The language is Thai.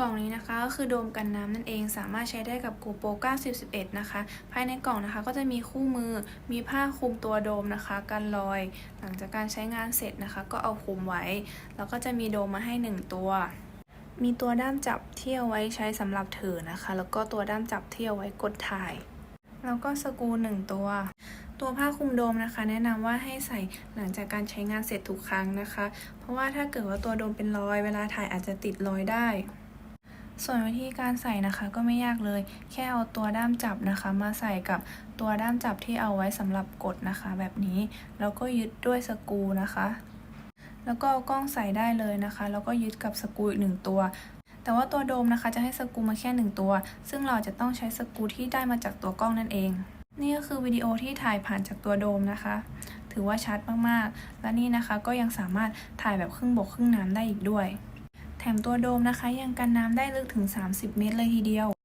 กล่องนี้นะคะก็คือโดมกันน้ำนั่นเองสามารถใช้ได้กับ GoPro 9011 นะคะ ภายในกล่องนะคะก็จะมีคู่มือมีผ้าคลุมตัวโดมนะคะกันรอย หลังจากการใช้งานเสร็จนะคะ ก็เอาคลุมไว้ แล้วก็จะมีโดมมาให้ 1 ตัว มีตัวด้ามจับที่เอาไว้ใช้สำหรับถือนะคะ แล้วก็ตัวด้ามจับที่เอาไว้กดถ่าย แล้วก็สกรูหนึ่งตัวตัวผ้าคลุมโดมนะคะ แนะนำว่าให้ใส่หลังจากการใช้งานเสร็จทุกครั้งนะคะ เพราะว่าถ้าเกิดว่าตัวโดมเป็นรอย เวลาถ่ายอาจจะติดรอยได้ ส่วนวิธีการใส่นะคะก็ไม่ยากเลย แค่เอาตัวด้ามจับนะคะ มาใส่กับตัวด้ามจับที่เอาไว้สำหรับกดนะคะ แบบนี้แล้วก็ยึดด้วยสกูนะคะ แล้วก็กล้องใส่ได้เลยนะคะ แล้วก็ยึดกับสกูอีกหนึ่งตัว แต่ว่าตัวโดมนะคะจะให้สกูมาแค่หนึ่งตัว ซึ่งเราจะต้องใช้สกูที่ได้มาจากตัวกล้องนั่นเองนี่ก็คือวิดีโอที่ถ่ายผ่านจากตัวโดมนะคะ ถือว่าชัดมากๆ และนี่นะคะก็ยังสามารถถ่ายแบบครึ่งบกครึ่งน้ำได้อีกด้วย แถมตัวโดมนะคะยังกันน้ำได้ลึกถึง 30 เมตรเลยทีเดียว